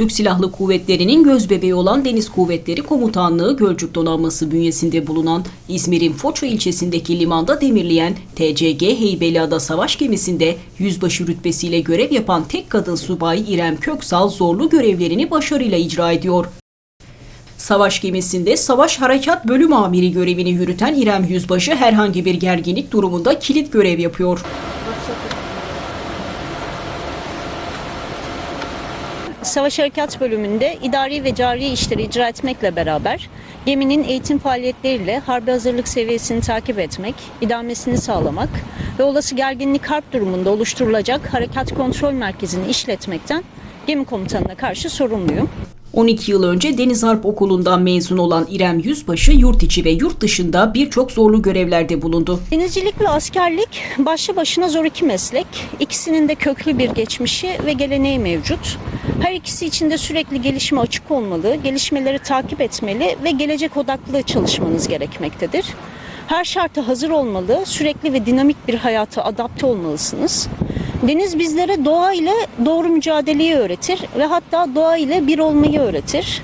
Türk Silahlı Kuvvetleri'nin gözbebeği olan Deniz Kuvvetleri Komutanlığı Gölcük Donanması bünyesinde bulunan İzmir'in Foça ilçesindeki limanda demirleyen TCG Heybeliada savaş gemisinde yüzbaşı rütbesiyle görev yapan tek kadın subay İrem Köksal zorlu görevlerini başarıyla icra ediyor. Savaş gemisinde Savaş Harekat Bölüm Amiri görevini yürüten İrem Yüzbaşı herhangi bir gerginlik durumunda kilit görev yapıyor. Savaş Harekat Bölümünde idari ve cari işleri icra etmekle beraber geminin eğitim faaliyetleriyle harbi hazırlık seviyesini takip etmek, idamesini sağlamak ve olası gerginlik harp durumunda oluşturulacak harekat kontrol merkezini işletmekten gemi komutanına karşı sorumluyum. 12 yıl önce Deniz Harp Okulu'ndan mezun olan İrem Yüzbaşı yurt içi ve yurt dışında birçok zorlu görevlerde bulundu. Denizcilik ve askerlik başlı başına zor iki meslek. İkisinin de köklü bir geçmişi ve geleneği mevcut. Her ikisi için de sürekli gelişme açık olmalı, gelişmeleri takip etmeli ve gelecek odaklı çalışmanız gerekmektedir. Her şarta hazır olmalı, sürekli ve dinamik bir hayata adapte olmalısınız. Deniz bizlere doğa ile doğru mücadeleyi öğretir ve hatta doğa ile bir olmayı öğretir.